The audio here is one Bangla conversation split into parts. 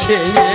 খেয়ে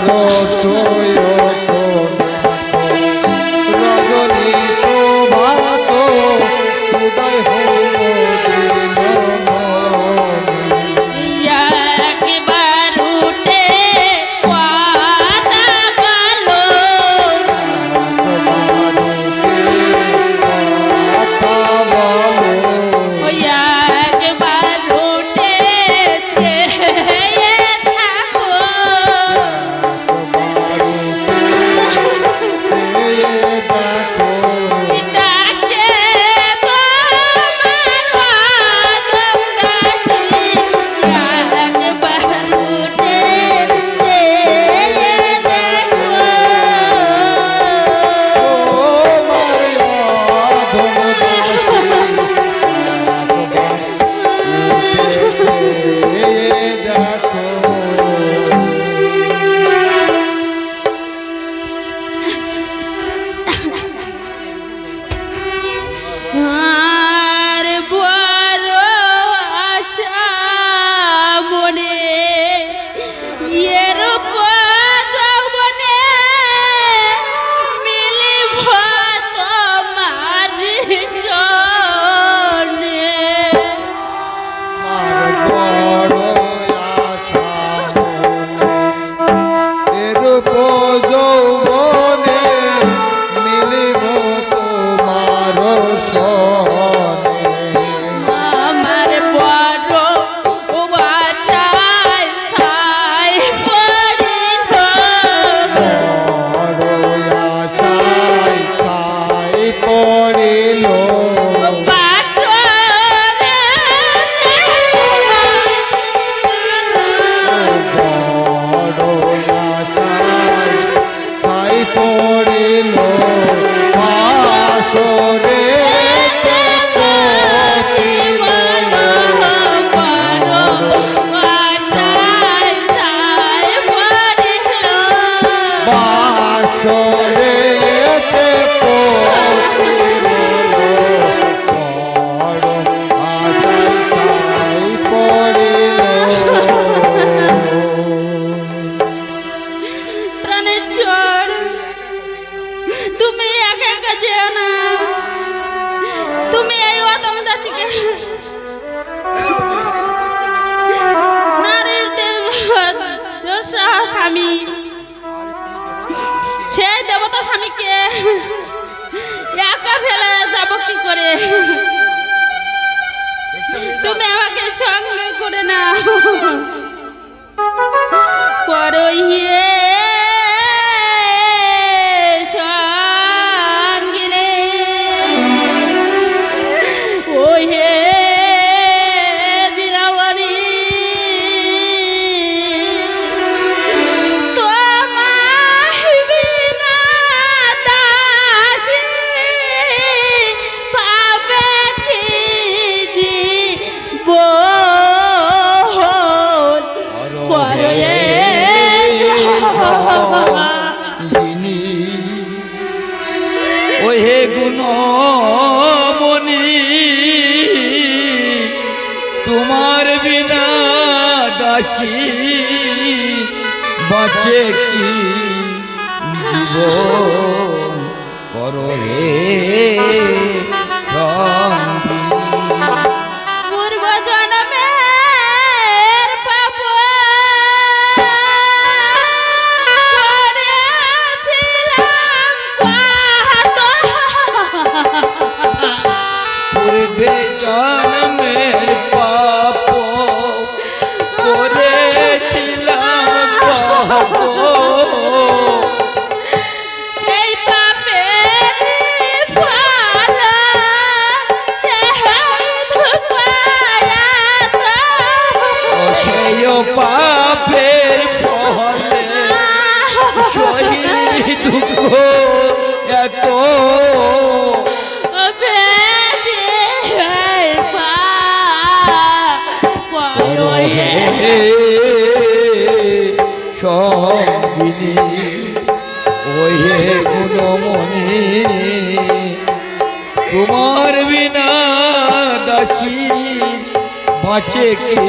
দিনামণি তুমি আমাকে সঙ্গে করে না করো ইয়ে। হে গুণমণি তোমার বিনা দাসী বাঁচে কি?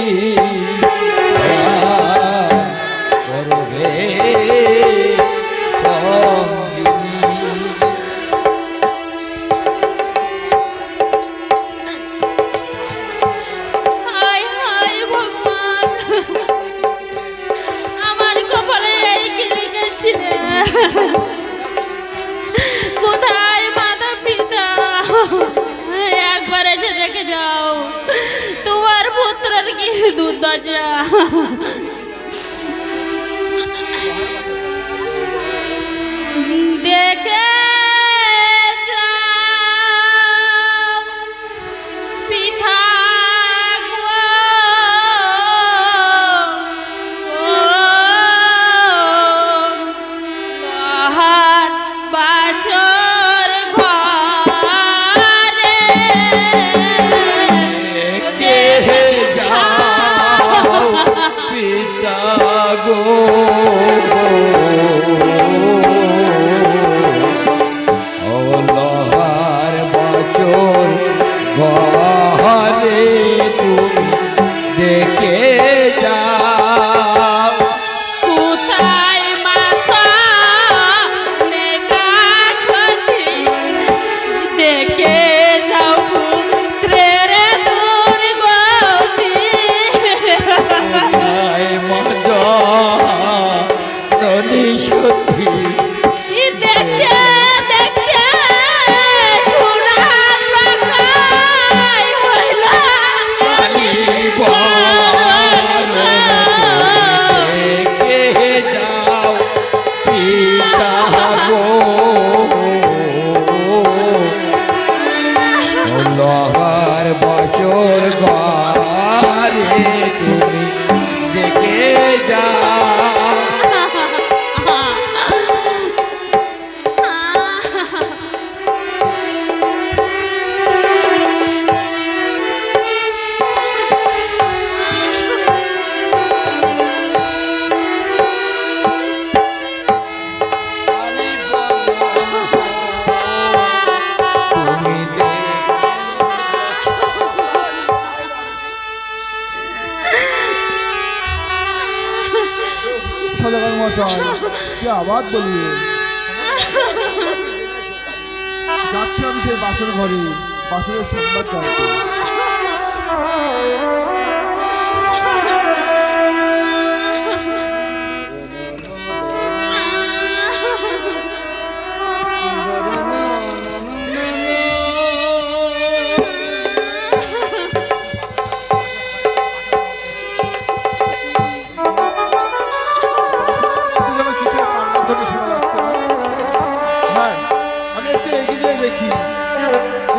दूध दाजा मशाल क्या আবার बोलिए যাচ্ছি আমি সেই বাসের ঘরে বাসনের সংবাদ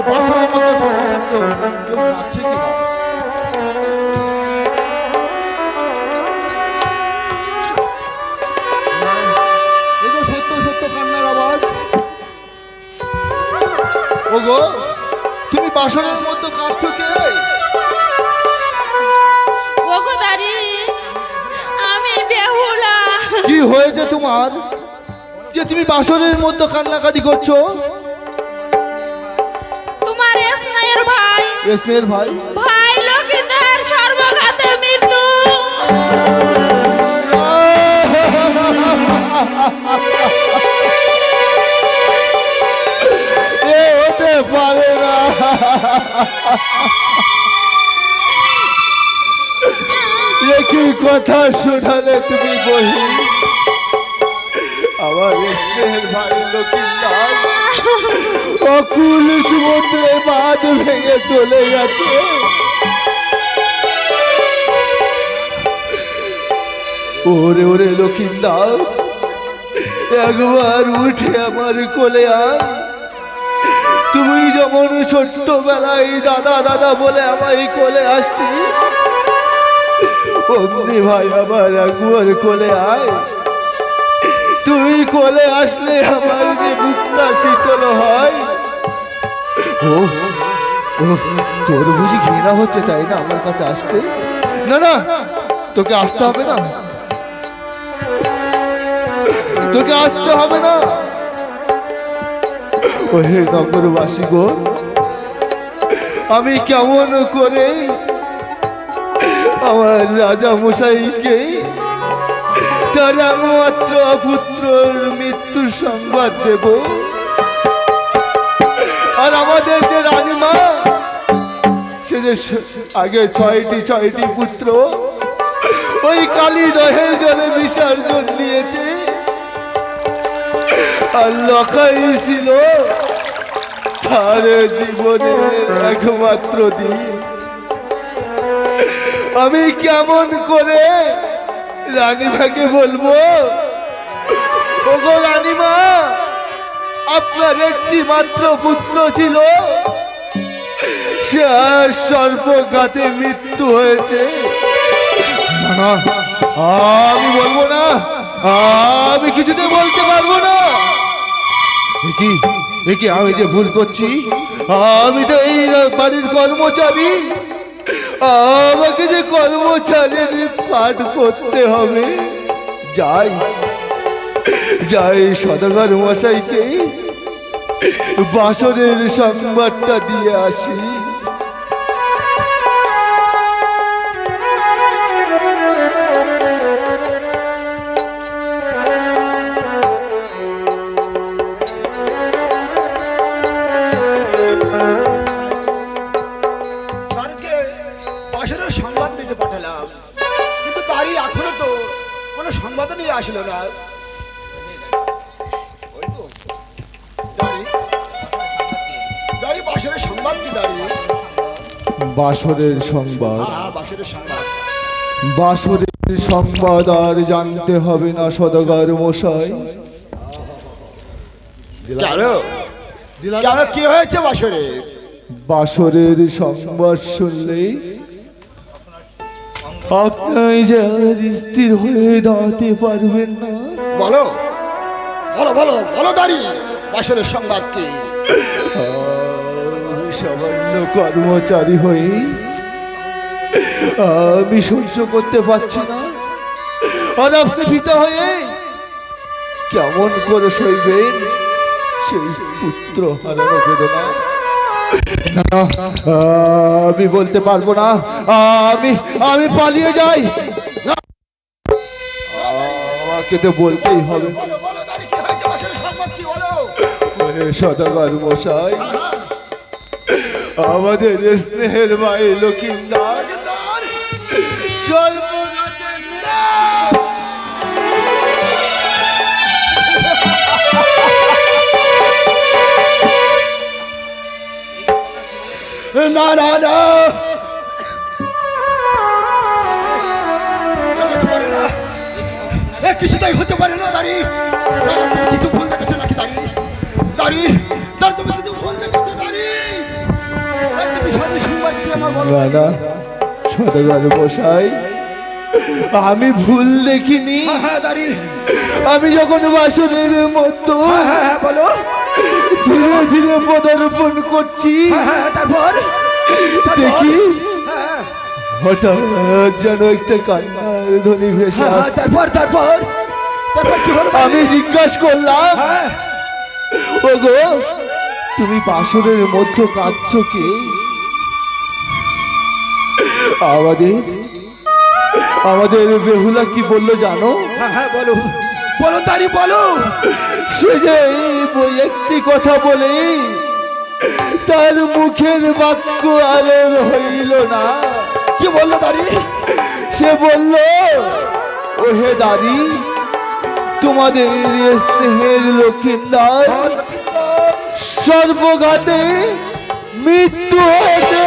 তো কেউ কাঁদছে কিনা এই সত্য সত্য কান্নার আওয়াজ। ওগো তুমি বাসনের মধ্যে কাঁদছো কে? ওগো আমি বেহুলা। কি হয়েছে তোমার? যে তুমি বাসনের মধ্যে কান্নাকাটি করছ? স্নেহের ভাই। ভাই লক্ষিন্দার সর্বঘাতে মৃত্যু। এ হতে পারে না। কি কথা শোনালে তুমি বহি। আমার অকুল সমুদ্রে বাঁধ ভেঙে চলে গেছে। ওরে ওরে লক্ষ্মীদার একবার উঠে আমার কোলে আয়। তুমি যেমন ছোট্টবেলায় দাদা দাদা বলে আমায় কোলে আসতিস, অমনি ভাই আমার একবার কোলে আয়। তুই কোলে আসলে আমার যে বুকটা শীতল হয়? ও ও তোর বুঝি ঘৃণা হচ্ছে তাই না আমার কাছে আসতে? না না, তোকে আসতে হবে না। তোকে আসতে হবে না। ও হে নগরবাসী গো, আমি কেমন করে আমার রাজা মশাইকে তার একমাত্র পুত্রর মৃত্যুর সংবাদ দেব। আর আমাদের যে রানীমা, সে যে আগে ছয়টি ছয়টি পুত্র, ওই কালী দহের জলে বিসর্জন দিয়েছে। আর লখাই ছিল তার জীবনের একমাত্র দিন। আমি কেমন করে রানীমাকে বলব? ওগো রানীমা, আপনার একটি মাত্র পুত্র ছিল। সে আর সর্বঘাতে মৃত্যু হয়েছে। আমি বলব না, আমি কিছুতে বলতে পারব না। কি কি আমি যে ভুল করছি, আমি তো এই বাড়ির কর্মচারী। আমাকে যে কর্মচারীর পাঠ করতে হবে, যাই। যাই সদাগর মশাইকে বাসনের সংবাদটা দিয়ে আসি। সংবাদ নিতে পাঠালাম। কিন্তু তারই এখনও তো কোনো সংবাদ নিয়ে আসলো না। বাসরের সংবাদ। বাসরের সংবাদ। আর জানতে হবে না সদাগর মশাই। কি হয়েছে বাসরে? বাসরের সংবাদ শুনলেই আপনি যে স্থির হয়ে দাঁড়াতে পারবেন না। বলো বলো বলো বলো দাঁড়ি বাসরের সংবাদ কি? সামান্য কর্মচারী হয়ে আমি সহ্য করতে পারছি না। পিতা হয়ে কেমন করে সইবেন সেই পুত্র হারানো বেদনা? না আমি বলতে পারব না। আমি আমি পালিয়ে যাই। আমাকে তো বলতেই হবে। সদাগর মশাই। আমাদের স্নেহের ভাই লক্ষ্মীদার না না না হতে পারে না এ কিছুতেই হতে পারে না দাঁড়ি। না, কিছু ভুল দেখেছ নাকি দাঁড়ি? দাঁড়ি দাঁড়ি তুমি কিছু ভুল দেখেছ? না না সদাগর মশাই আমি ভুল দেখিনি। হ্যাঁ হ্যাঁ আমি যখন বাসনের মতো হ্যাঁ বলো। ধীরে ধীরে পদার্পণ করছি। তারপর? দেখি। হ্যাঁ হঠাৎ যেন একটা কান্নার ধ্বনি ভেসে। তারপর তারপর? তারপর কি হলো আমি জিজ্ঞাসা করলাম ওগো তুমি বাসনের মধ্যে কাঁদছ কে? আমাদের আমাদের বেহুলা কি বলল জানো? হ্যাঁ হ্যাঁ বলো। বলো তারি বলো। সে যে একটি কথা বলে তার মুখের বাক্য আর হইল না। কি বলল দাঁড়ি সে বলল ও হে দাঁড়ি তোমাদের স্নেহের লক্ষিন্দার সর্বঘাতে মৃত্যু হয়েছে।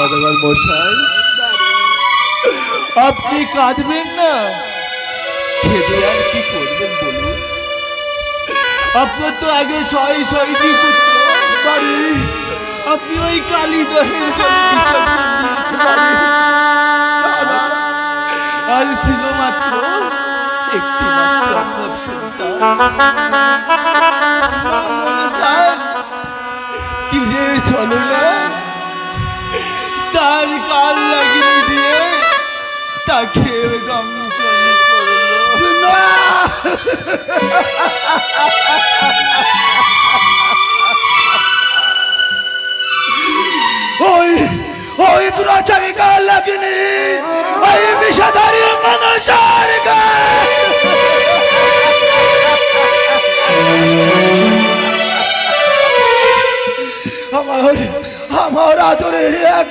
সদাগর মশাই। আপনি কাঁদবেন না। খেদে আর কি করবেন বলুন? আপনার তো আগে ছয় ছয়টি পুত্র আপনি ওই কালী দহের। আর ছিল মাত্র একটি মাত্র কি যে চলো না তার কাল লাগিয়ে দিয়ে তাকে দংশন করল ওই ওই দুরাচারী গাল লাগেনি ওই বিষাদারি মানুষের আমার আমার আদরের এক